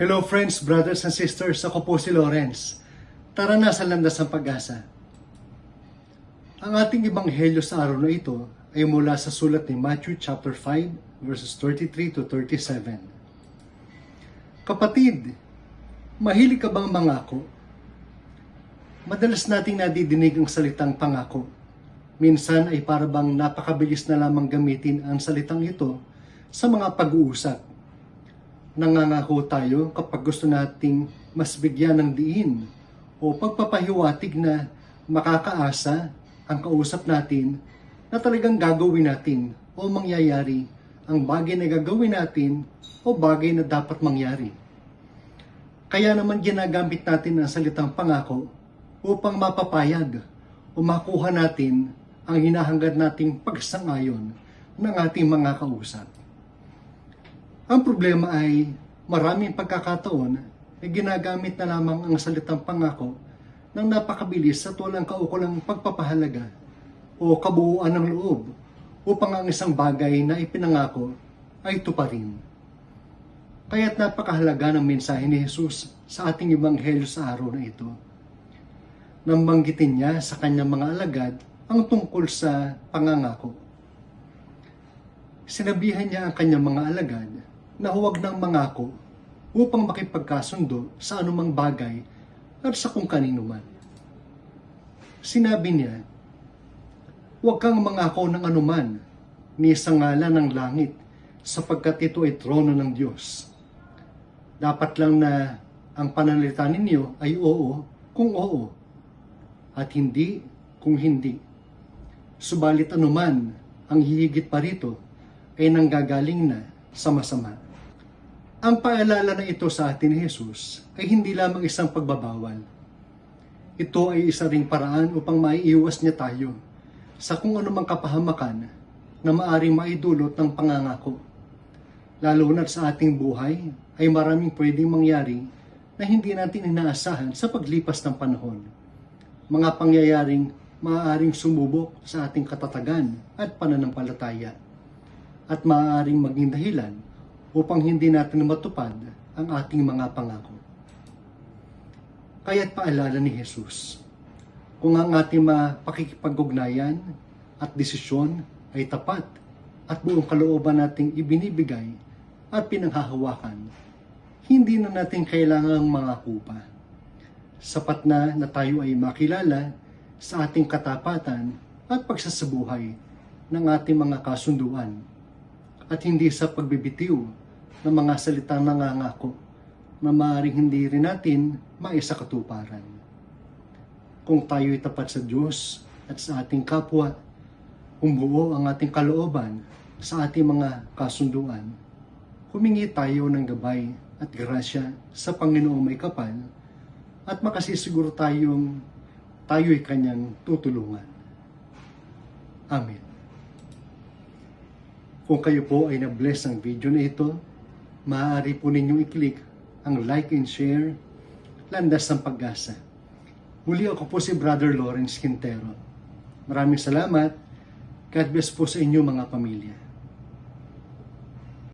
Hello friends, brothers and sisters, ako po si Lawrence. Tara na sa landas ng pag-asa. Ang ating ebanghelyo sa araw na ito ay mula sa sulat ni Matthew chapter 5 verses 33 to 37. Kapatid, mahilig ka bang mangako? Madalas nating nadidinig ang salitang pangako. Minsan ay para bang napakabilis na lamang gamitin ang salitang ito sa mga pag-uusap nangangako tayo kapag gusto nating mas bigyan ng diin o pagpapahiwatig na makakaasa ang kausap natin na talagang gagawin natin o mangyayari ang bagay na gagawin natin o bagay na dapat mangyari. Kaya naman ginagamit natin ang salitang pangako upang mapapayag o makuha natin ang hinahangad nating pagsangayon ng ating mga kausap. Ang problema ay maraming pagkakataon ay ginagamit na lamang ang salitang pangako ng napakabilis at walang kaukulang pagpapahalaga o kabuuan ng loob upang ang isang bagay na ipinangako ay tuparin. Kaya't napakahalaga ng mensahe ni Jesus sa ating ebanghelyo sa araw na ito. Nang banggitin niya sa kanyang mga alagad ang tungkol sa pangangako. Sinabihan niya ang kanyang mga alagad na huwag nang mangako upang makipagkasundo sa anumang bagay at sa kung kanino man. Sinabi niya, huwag kang mangako ng anuman ni sa ngalan ng langit sapagkat ito ay trono ng Diyos. Dapat lang na ang pananalita ninyo ay oo kung oo at hindi kung hindi. Subalit anuman ang hihigit pa rito ay nanggagaling na sa masama. Ang paalala na ito sa atin ni Jesus ay hindi lamang isang pagbabawal. Ito ay isa ring paraan upang maiiwas niya tayo sa kung anumang kapahamakan na maaring maidulot ng pangangako. Lalo na sa ating buhay ay maraming pwedeng mangyari na hindi natin inaasahan sa paglipas ng panahon. Mga pangyayaring maaaring sumubok sa ating katatagan at pananampalataya at maaaring maging dahilan upang hindi natin matupad ang ating mga pangako. Kaya't paalala ni Jesus, kung ang ating mapakikipag-ugnayan at desisyon ay tapat at buong kalooban nating ibinibigay at pinanghahawakan, hindi na natin kailangang mga kupa. Sapat na na tayo ay makilala sa ating katapatan at pagsasabuhay ng ating mga kasunduan at hindi sa pagbibitiw ng mga salitang nangangako na maaaring hindi rin natin maisakatuparan. Kung tayo ay tapat sa Diyos at sa ating kapwa, kung buo ang ating kalooban sa ating mga kasunduan, humingi tayo ng gabay at grasya sa Panginoong may kapal at makasisiguro tayong tayo'y kanyang tutulungan. Amen. Kung kayo po ay na-bless ng video na ito, maaari po ninyong i-click ang like and share, landas ng pag-asa. Muli ako po si Brother Lawrence Quintero. Maraming salamat. God bless po sa inyo mga pamilya.